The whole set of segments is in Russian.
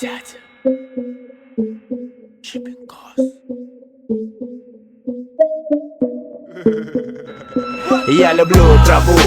Дядя. Чипингос. Я люблю траву,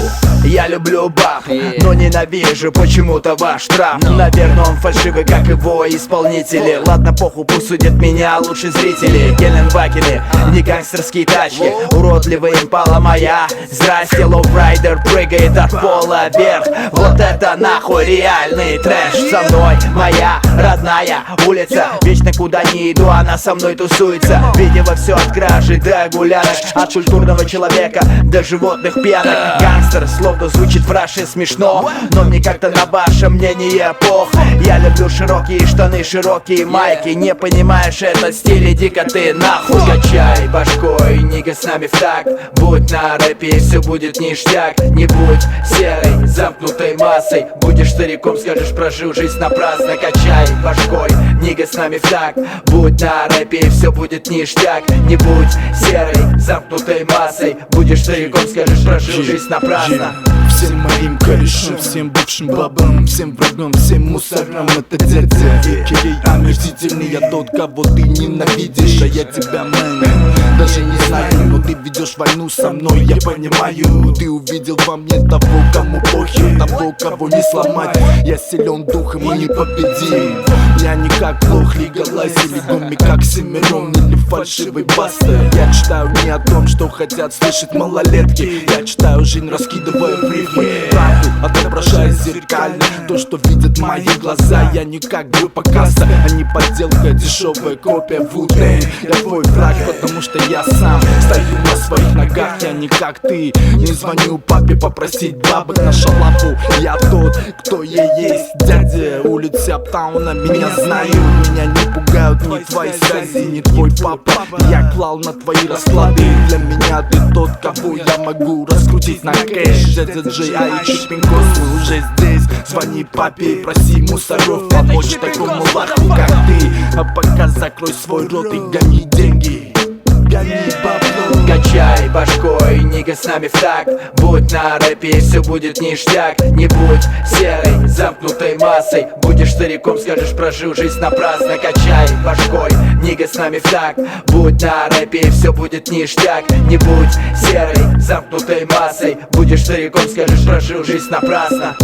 я люблю баб Но ненавижу почему-то ваш трап. Наверное он фальшивый, как его исполнители. Ладно, похуй, пусть судят меня лучше зрители. Геленвагены, не гангстерские тачки. Уродливая импала моя. Здрасте, лоурайдер прыгает от пола вверх. Вот это нахуй реальный трэш. Со мной моя родная улица. Вечно куда не иду, она со мной тусуется. Видела все от кражи до гулянок. От культурного человека до животных пьянок. Гангстер словно звучит в раше смешно Но мне как-то на ваше мнение пох. Я люблю широкие штаны, широкие майки Не понимаешь этот стиль, иди-ка ты нахуй. Качай башкой, нига с нами в так Будь на рэпе и все будет ништяк. Не будь серой, замкнутой массой. Будешь стариком, скажешь, прожил жизнь напрасно. Качай башкой, нига с нами в так Будь на рэпе и все будет ништяк. Не будь серой, замкнутой массой. Будешь стариком, скажешь, прожил жизнь напрасно Всем моим корешам, всем бывшим бабам Всем врагам, всем мусорам. Это дядя Экей омерзительный Я тот, кого ты ненавидишь А я тебя, мэн. Даже не знаю, ты ведешь войну со мной Я понимаю. Ты увидел во мне того, кому похер Того, кого не сломать. Я силен духом и непобедим. Я не как плох легалайз Или гуми, как Семенон Или фальшивый баста Я читаю не о том, что хотят слышать малолетки. Я читаю жизнь, раскидывая в рифмы. Правду отображая зеркально То, что видят мои глаза. Я не как группа каста, а не подделка Дешевая копия Вудей. Я твой враг, потому что я сам. Стою на своих ногах, я не как ты. Не звоню папе попросить бабок на шалапу Я тот, кто я есть. Дядя улицы Аптауна Меня знают, меня не пугают Ни твои связи, ни твой папа. Я клал на твои расклады. Для меня ты тот, кого я могу раскрутить на кэш. Дядя Джей, а и Чипингос, мы уже здесь. Звони папе, проси мусоров помочь такому лаху, как ты. А пока закрой свой рот и гони деньги башкой, нига с нами в так Будь на рэпе и все будет ништяк. Не будь серой, замкнутой массой. Будешь стариком, скажешь, прожил жизнь напрасно. Качай башкой, нига с нами в так Будь на рэпе и все будет ништяк. Не будь серой, замкнутой массой. Будешь стариком, скажешь, прожил жизнь напрасно